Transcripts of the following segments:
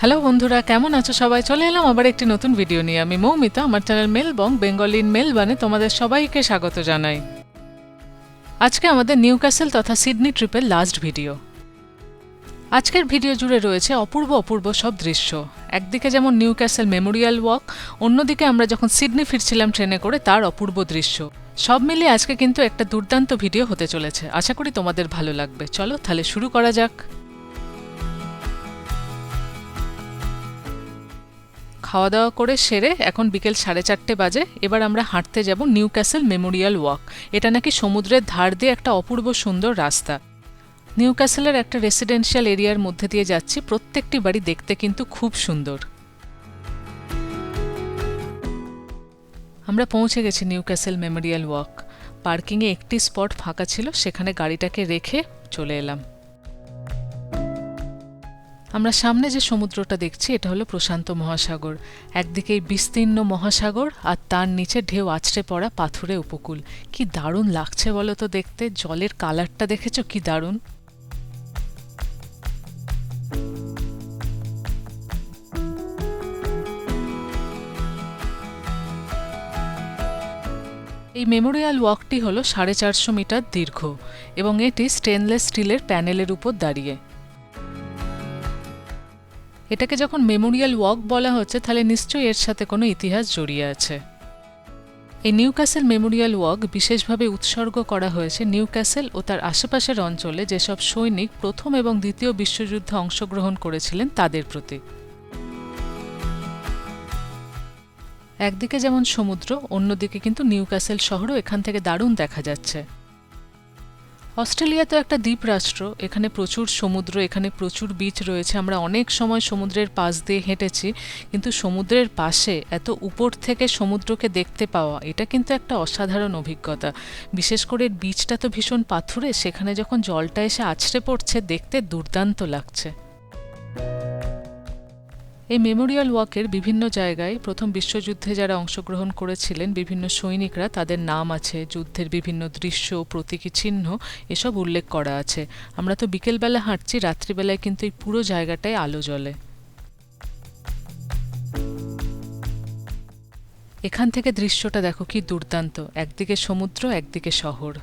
Hello বন্ধুরা, কেমন আছো সবাই? চলে এলাম আবার একটি নতুন ভিডিও নিয়ে। আমি মৌমিতা, আমার চ্যানেল মেলবং বেঙ্গল ইন মেলবানে তোমাদের সবাইকে স্বাগত জানাই। আজকে আমাদের নিউ ক্যাসেল তথা সিডনি ট্রিপের লাস্ট ভিডিও আজকের ভিডিও জুড়ে রয়েছে অপূর্ব অপূর্ব সব দৃশ্য। একদিকে যেমন নিউ ক্যাসেল মেমোরিয়াল ওয়াক অন্যদিকে আমরা যখন সিডনি ফিরছিলাম ট্রেনে করে, তার অপূর্ব দৃশ্য। সব মিলিয়ে আজকে কিন্তু একটা দুর্দান্ত ভিডিও হতে চলেছে। আশা করি তোমাদের ভালো লাগবে। চলো তাহলে শুরু করা যাক। খাওয়া দাওয়া করে সেরে এখন বিকেল সাড়ে চারটে বাজে, এবার আমরা হাঁটতে যাব নিউ ক্যাসেল মেমোরিয়াল ওয়াক। এটা নাকি সমুদ্রের ধার দিয়ে একটা অপূর্ব সুন্দর রাস্তা। নিউ ক্যাসেলের একটা রেসিডেন্সিয়াল এরিয়ার মধ্যে দিয়ে যাচ্ছি, প্রত্যেকটি বাড়ি দেখতে কিন্তু খুব সুন্দর। আমরা পৌঁছে গেছি নিউ ক্যাসেল মেমোরিয়াল ওয়াক। পার্কিংয়ে একটি স্পট ফাঁকা ছিল, সেখানে গাড়িটাকে রেখে চলে এলাম। আমরা সামনে যে সমুদ্রটা দেখছি, এটা হলো প্রশান্ত মহাসাগর। একদিকে বিস্তীর্ণ মহাসাগর আর তার নিচে ঢেউ আছড়ে পড়া পাথুরে উপকূল। কি দারুণ লাগছে বলো তো দেখতে। জলের কালারটা দেখেছ? কি দারুণ। এই মেমোরিয়াল ওয়াকটি হলো সাড়ে চারশো মিটার দীর্ঘ এবং এটি স্টেনলেস স্টিলের প্যানেলের উপর দাঁড়িয়ে। এটাকে যখন মেমোরিয়াল ওয়াক বলা হচ্ছে, তাহলে নিশ্চয়ই এর সাথে কোনো ইতিহাস জড়িয়ে আছে। এই নিউ ক্যাসেল মেমোরিয়াল ওয়াক বিশেষভাবে উৎসর্গ করা হয়েছে নিউ ক্যাসেল ও তার আশেপাশের অঞ্চলে, যেসব সৈনিক প্রথম এবং দ্বিতীয় বিশ্বযুদ্ধে অংশগ্রহণ করেছিলেন তাদের প্রতি। একদিকে যেমন সমুদ্র, অন্যদিকে কিন্তু নিউ ক্যাসেল শহরও এখান থেকে দারুণ দেখা যাচ্ছে। অস্ট্রেলিয়া তো একটা দ্বীপ রাষ্ট্র, এখানে প্রচুর সমুদ্র, এখানে প্রচুর বিচ রয়েছে। আমরা অনেক সময় সমুদ্রের পাশ দিয়ে হেঁটেছি, কিন্তু সমুদ্রের পাশে এত উপর থেকে সমুদ্রকে দেখতে পাওয়া, এটা কিন্তু একটা অসাধারণ অভিজ্ঞতা। বিশেষ করে বিচটা তো ভীষণ পাথুরে, সেখানে যখন জলটা এসে আছড়ে পড়ছে, দেখতে দুর্দান্ত লাগছে। এই মেমোরিয়াল ওয়াকের বিভিন্ন জায়গায় প্রথম বিশ্বযুদ্ধে যারা অংশগ্রহণ করেছিলেন, বিভিন্ন সৈনিকরা তাদের নাম আছে, যুদ্ধের বিভিন্ন দৃশ্য, প্রতীকী চিহ্ন, এসব উল্লেখ করা আছে। আমরা তো বিকেলবেলা হাঁটছি, রাত্রিবেলায় কিন্তু এই পুরো জায়গাটায় আলো জ্বলে। এখান থেকে দৃশ্যটা দেখো কি দুর্দান্ত। একদিকে সমুদ্র, একদিকে শহর।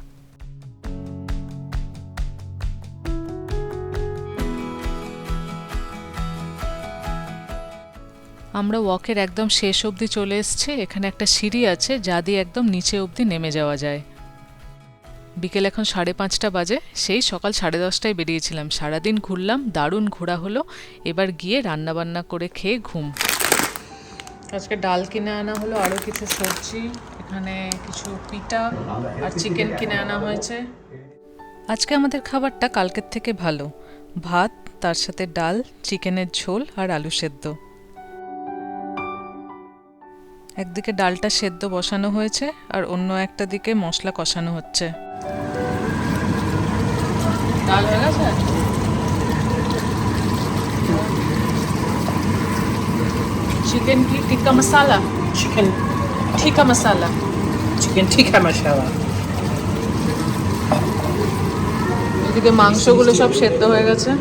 আমরা ওয়াকের একদম শেষ অবধি চলে এসছে। এখানে একটা সিঁড়ি আছে, যা দিয়ে একদম নিচে অবধি নেমে যাওয়া যায়। বিকেল এখন সাড়ে পাঁচটা বাজে, সেই সকাল সাড়ে দশটায় বেরিয়েছিলাম। সারাদিন ঘুরলাম, দারুণ ঘোরা হলো। এবার গিয়ে রান্নাবান্না করে খেয়ে ঘুম। আজকে ডাল কিনে আনা হলো, আরও কিছু সবজি, এখানে কিছু পিঠা আর চিকেন কিনে আনা হয়েছে। আজকে আমাদের খাবারটা কালকের থেকে ভালো। ভাত, তার সাথে ডাল, চিকেনের ঝোল আর আলু সেদ্ধ। একদিকে ডালটা সেদ্ধ বসানো হয়েছে আর অন্য একটা দিকে মশলা কষানো হচ্ছে। ডাল হয়ে গেছে? চিকেন কি? টিক্কা মশালা? Chicken, টিক্কা মশালা। Chicken tikka masala. এদিকে মাংসগুলো সব সেদ্ধ হয়ে গেছে।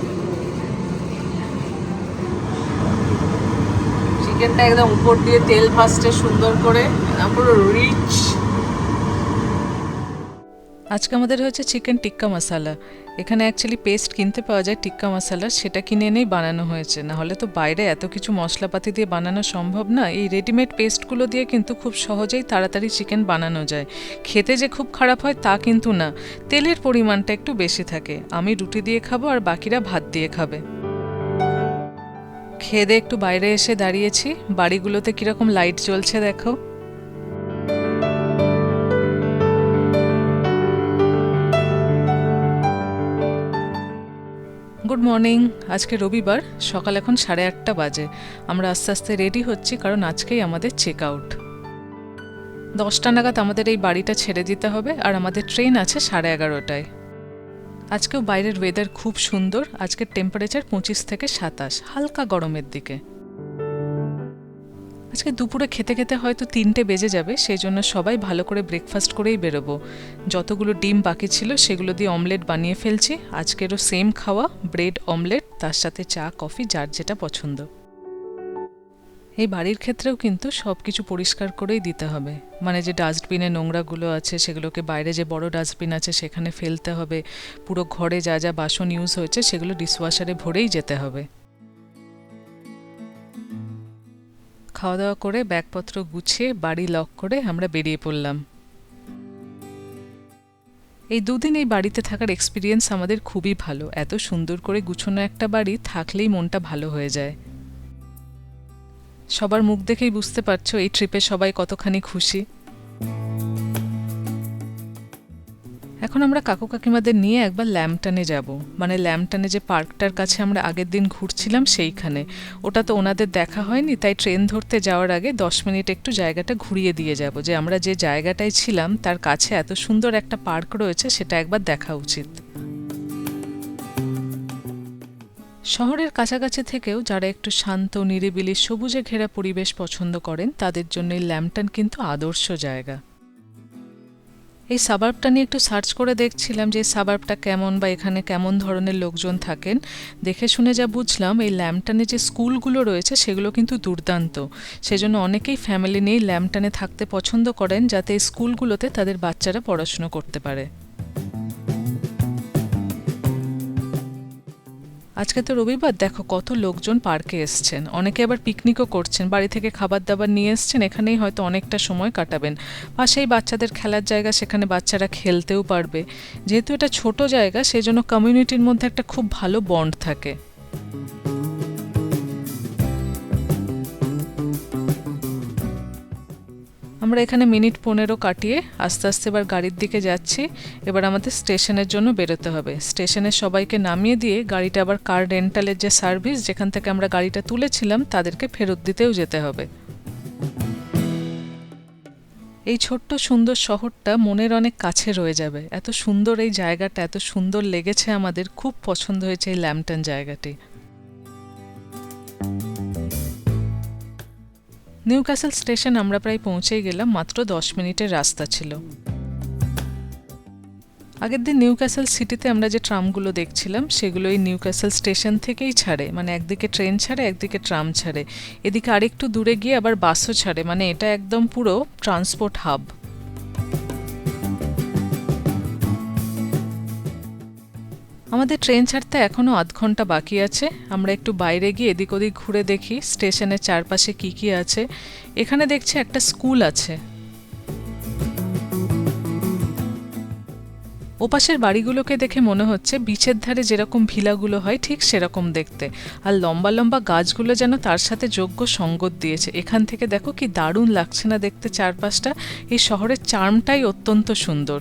চিকেনটা একদম উপর দিয়ে তেল ভাসছে সুন্দর করে পুরো রিচ আজকে আমাদের হচ্ছে চিকেন টিক্কা মশালা। এখানে অ্যাকচুয়ালি পেস্ট কিনতে পাওয়া যায় টিক্কা মশালার সেটা কিনে এনেই বানানো হয়েছে। না হলে তো বাইরে এত কিছু মশলাপাতি দিয়ে বানানো সম্ভব না। এই রেডিমেড পেস্টগুলো দিয়ে কিন্তু খুব সহজেই তাড়াতাড়ি চিকেন বানানো যায়। খেতে যে খুব খারাপ হয় তা কিন্তু না। তেলের পরিমাণটা একটু বেশি থাকে। আমি রুটি দিয়ে খাব আর বাকিরা ভাত দিয়ে খাবে। খেয়ে দিয়ে একটু বাইরে এসে দাঁড়িয়েছি। বাড়িগুলোতে কীরকম লাইট জ্বলছে দেখো। গুড মর্নিং আজকে রবিবার, সকাল এখন সাড়ে আটটা বাজে। আমরা আস্তে আস্তে রেডি হচ্ছি, কারণ আজকেই আমাদের চেক আউট দশটা নাগাদ আমাদের এই বাড়িটা ছেড়ে দিতে হবে, আর আমাদের ট্রেন আছে সাড়ে এগারোটায়। আজকেও বাইরের ওয়েদার খুব সুন্দর। আজকের টেম্পারেচার পঁচিশ থেকে সাতাশ, হালকা গরমের দিকে। আজকে দুপুরে খেতে খেতে হয়তো তিনটে বেজে যাবে সেই জন্য সবাই ভালো করে ব্রেকফাস্ট করেই বেরোবো। যতগুলো ডিম বাকি ছিল, সেগুলো দিয়ে অমলেট বানিয়ে ফেলছি। আজকেরও সেম খাওয়া ব্রেড অমলেট তার সাথে চা কফি যার যেটা পছন্দ। এই বাড়ির ক্ষেত্রেও কিন্তু সব কিছু পরিষ্কার করেই দিতে হবে। মানে যে ডাস্টবিনে নোংরাগুলো আছে, সেগুলোকে বাইরে যে বড় ডাস্টবিন আছে, সেখানে ফেলতে হবে। পুরো ঘরে যা যা বাসন ইউজ হয়েছে, সেগুলো ডিশওয়াশারে ভরেই যেতে হবে। খাওয়া দাওয়া করে ব্যাগপত্র গুছিয়ে বাড়ি লক করে আমরা বেরিয়ে পড়লাম। এই দুদিন এই বাড়িতে থাকার এক্সপিরিয়েন্স আমাদের খুবই ভালো। এত সুন্দর করে গুছানো একটা বাড়ি থাকলেই মনটা ভালো হয়ে যায়। সবার মুখ দেখেই বুঝতে পারছ এই ট্রিপে সবাই কতখানি খুশি। এখন আমরা কাকু কাকিমাদের নিয়ে একবার ল্যাম্পটানে যাব। মানে ল্যাম্পটানে যে পার্কটার কাছে আমরা আগের দিন ঘুরছিলাম সেইখানে। ওটা তো ওনাদের দেখা হয়নি, তাই ট্রেন ধরতে যাওয়ার আগে দশ মিনিট একটু জায়গাটা ঘুরিয়ে দিয়ে যাব। যে আমরা যে জায়গাটায় ছিলাম, তার কাছে এত সুন্দর একটা পার্ক রয়েছে, সেটা একবার দেখা উচিত। শহরের কাছাকাছি থেকেও যারা একটু শান্ত, নিরিবিলি, সবুজে ঘেরা পরিবেশ পছন্দ করেন, তাদের জন্য এই ল্যাম্পটন কিন্তু আদর্শ জায়গা। এই সাবার্বটা নিয়ে একটু সার্চ করে দেখছিলাম যে সাবার্বটা কেমন বা এখানে কেমন ধরনের লোকজন থাকেন। দেখে শুনে যা বুঝলাম, এই ল্যাম্পটানে যে স্কুলগুলো রয়েছে, সেগুলো কিন্তু দুর্দান্ত। সেজন্য অনেকেই ফ্যামিলি নিয়ে ল্যাম্পটানে থাকতে পছন্দ করেন, যাতে স্কুলগুলোতে তাদের বাচ্চারা পড়াশুনো করতে পারে। আজকে তো রবিবার, দেখো কত লোকজন পার্কে এসছেন। অনেকে আবার পিকনিকও করছেন, বাড়ি থেকে খাবার দাবার নিয়ে এসছেন, এখানেই হয়তো অনেকটা সময় কাটাবেন। পাশেই বাচ্চাদের খেলার জায়গা, সেখানে বাচ্চারা খেলতেও পারবে। যেহেতু এটা ছোট জায়গা সেই জন্য কমিউনিটির মধ্যে একটা খুব ভালো বন্ড থাকে। আমরা এখানে মিনিট পনেরো কাটিয়ে আস্তে আস্তে এবার গাড়ির দিকে যাচ্ছি। এবার আমাদের স্টেশনের জন্য বেরোতে হবে। স্টেশনে সবাইকে নামিয়ে দিয়ে গাড়িটা আবার কার রেন্টালের যে সার্ভিস, যেখান থেকে আমরা গাড়িটা তুলেছিলাম, তাদেরকে ফেরত দিতেও যেতে হবে। এই ছোট্ট সুন্দর শহরটা মনের অনেক কাছে রয়ে যাবে। এত সুন্দর এই জায়গাটা, এত সুন্দর লেগেছে আমাদের। খুব পছন্দ হয়েছে এই ল্যাম্পটন জায়গাটি। নিউ ক্যাসেল স্টেশন আমরা প্রায় পৌঁছেই গেলাম, মাত্র দশ মিনিটের রাস্তা ছিল। আগের দিন নিউ ক্যাসেল সিটিতে আমরা যে ট্রামগুলো দেখছিলাম, সেগুলো এই নিউ ক্যাসেল স্টেশন থেকেই ছাড়ে। মানে একদিকে ট্রেন ছাড়ে, একদিকে ট্রাম ছাড়ে। এদিকে আরেকটু দূরে গিয়ে আবার বাসও ছাড়ে। মানে এটা একদম পুরো ট্রান্সপোর্ট হাব। আমাদের ট্রেন ছাড়তে এখনও আধ ঘণ্টা বাকি আছে। আমরা একটু বাইরে গিয়ে এদিক ওদিক ঘুরে দেখি স্টেশনের চারপাশে কি কি আছে। এখানে দেখছি একটা স্কুল আছে। ওপাশের বাড়িগুলোকে দেখে মনে হচ্ছে বিচের ধারে যেরকম ভিলাগুলো হয় ঠিক সেরকম দেখতে। আর লম্বা লম্বা গাছগুলো যেন তার সাথে যোগ্য সঙ্গত দিয়েছে। এখান থেকে দেখো কি দারুণ লাগছে না দেখতে চারপাশটা। এই শহরের চার্মটাই অত্যন্ত সুন্দর।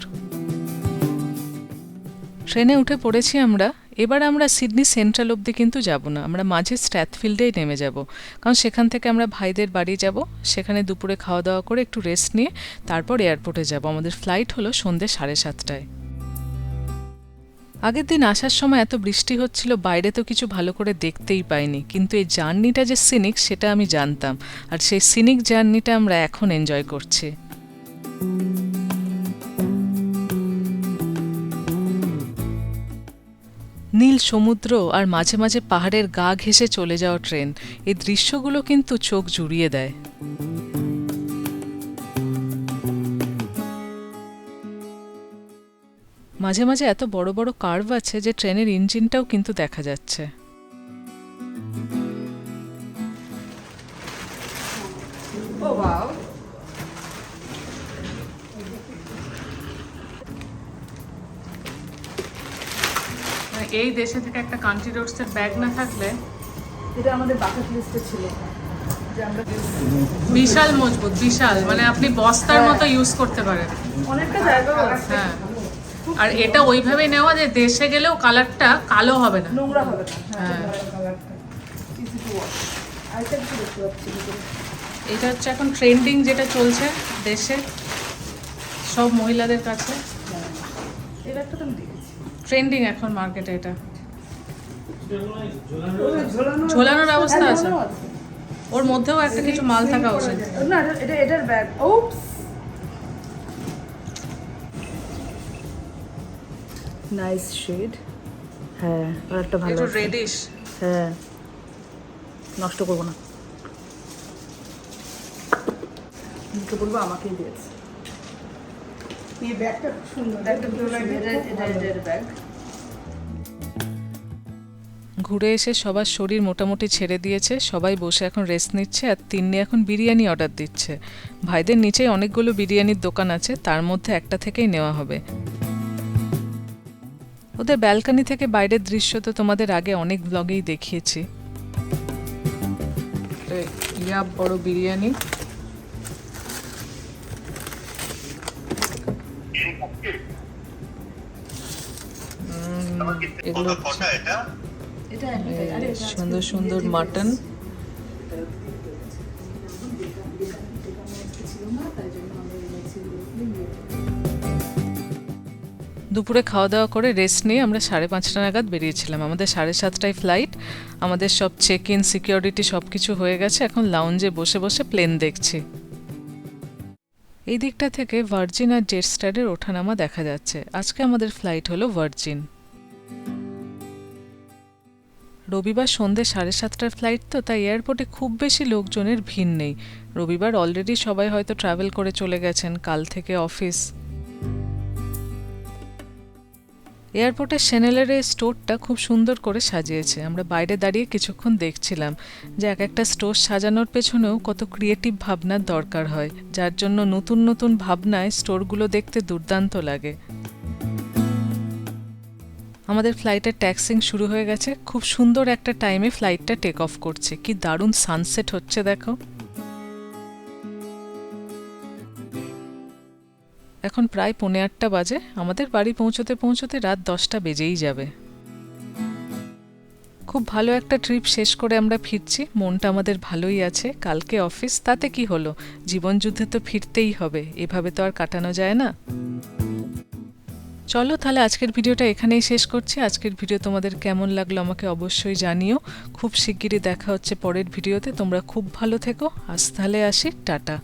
ট্রেনে উঠে পড়েছি আমরা, এবার আমরা সিডনি সেন্ট্রাল অবধি কিন্তু যাব না, আমরা মাঝে স্ট্র্যাথফিল্ডেই নেমে যাব। কারণ সেখান থেকে আমরা ভাইদের বাড়ি যাব, সেখানে দুপুরে খাওয়া দাওয়া করে একটু রেস্ট নিয়ে তারপর এয়ারপোর্টে যাব। আমাদের ফ্লাইট হলো সন্ধ্যে সাড়ে সাতটায়। আগের দিন আসার সময় এত বৃষ্টি হচ্ছিল, বাইরে তো কিছু ভালো করে দেখতেই পাইনি। কিন্তু এই জার্নিটা যে সিনিক, সেটা আমি জানতাম। আর সেই সিনিক জার্নিটা আমরা এখন এনজয় করছি। নীল সমুদ্র আর মাঝে মাঝে পাহাড়ের গা ঘেঁষে চলে যাওয়া ট্রেন, এই দৃশ্যগুলো কিন্তু চোখ জুড়িয়ে দেয় মাঝে মাঝে এত বড় বড় কার্ভ আছে যে ট্রেনের ইঞ্জিনটাও কিন্তু দেখা যাচ্ছে Oh wow. এই দেশে থেকে একটা কান্ট্রি রোডসের ব্যাগ না থাকলে এটা আমাদের বাকেট লিস্টে ছিল। বিশাল মজবুত বিশাল। মানে আপনি বস্তার মতো ইউজ করতে পারেন। অনেকটা জায়গাও আছে হ্যাঁ। আর এটা ওইভাবেই নেওয়া যে দেশে গেলেও কালারটা কালো হবে না। নোংরা হবে না। হ্যাঁ। ভিতরে। এটা হচ্ছে এখন ট্রেন্ডিং যেটা চলছে দেশে সব মহিলাদের কাছে। এটা একটা তো দেখেছি। ট্রেন্ডিং এখন মার্কেটে এটা। ঝোলানোর ব্যবস্থা হ্যাঁ, আছে? ওর মধ্যেও একটা কিছু মাল থাকা উচিত। না এটা- এটা এটার ব্যাগ ওপস নাইস শেড হ্যাঁ একটা ভালো একটু রেডিশ হ্যাঁ। নষ্ট করব না। বলব আমাকেই দিয়েছে। এই ব্যাগটা খুব সুন্দর একটা ব্যাগ। ঘুরে এসে সবার শরীর মোটামুটি ছেড়ে দিয়েছে সবাই বসে এখন রেস্ট নিচ্ছে আর তিন্নি এখন বিরিয়ানি অর্ডার দিচ্ছে। ভাইদের নিচেই অনেকগুলো বিরিয়ানির দোকান আছে তার মধ্যে একটা থেকেই নেওয়া হবে। ওদের ব্যালকনি থেকে বাইরের দৃশ্য তো তোমাদের আগে অনেক ব্লগেই দেখিয়েছি। ইয়া বড় বিরিয়ানি। এগুলো হচ্ছে সুন্দর সুন্দর মাটন দুপুরে খাওয়া দাওয়া করে রেস্ট নিয়ে আমরা সাড়ে পাঁচটা নাগাদ বেরিয়েছিলাম। আমাদের সাড়ে সাতটায় ফ্লাইট আমাদের সব চেক ইন সিকিউরিটি সব কিছু হয়ে গেছে। এখন লাউঞ্জে বসে বসে প্লেন দেখছি। এই দিকটা থেকে ভার্জিন আর জেট স্টারের ওঠানামা দেখা যাচ্ছে। আজকে আমাদের ফ্লাইট হলো ভার্জিন রবিবার সন্ধে সাড়ে সাতটার ফ্লাইট তো, তাই এয়ারপোর্টে খুব বেশি লোকজনের ভিড় নেই। রবিবার অলরেডি সবাই হয়তো ট্রাভেল করে চলে গেছেন, কাল থেকে অফিস এয়ারপোর্টের সেনেলের এই স্টোরটা খুব সুন্দর করে সাজিয়েছে। আমরা বাইরে দাঁড়িয়ে কিছুক্ষণ দেখছিলাম যে এক একটা স্টোর সাজানোর পেছনেও কত ক্রিয়েটিভ ভাবনার দরকার হয়। যার জন্য নতুন নতুন ভাবনায় স্টোরগুলো দেখতে দুর্দান্ত লাগে। আমাদের ফ্লাইটের ট্যাক্সিং শুরু হয়ে গেছে। খুব সুন্দর একটা টাইমে ফ্লাইটটা টেক অফ করছে। কি দারুণ সানসেট হচ্ছে, দেখো। এখন প্রায় পৌনে আটটা বাজে। আমাদের বাড়ি পৌঁছতে পৌঁছতে রাত দশটা বেজেই যাবে। খুব ভালো একটা ট্রিপ শেষ করে আমরা ফিরছি। মনটা আমাদের ভালোই আছে। কালকে অফিস তাতে কি হলো? জীবনযুদ্ধে তো ফিরতেই হবে। এভাবে তো আর কাটানো যায় না। চলো তাহলে আজকের ভিডিওটা এখানেই শেষ করছি। আজকের ভিডিও তোমাদের কেমন লাগল আমাকে অবশ্যই জানিও। খুব শিগগিরই দেখা হচ্ছে পরের ভিডিওতে। তোমরা খুব ভালো থেকো। আজ তাহলে আসি। টাটা।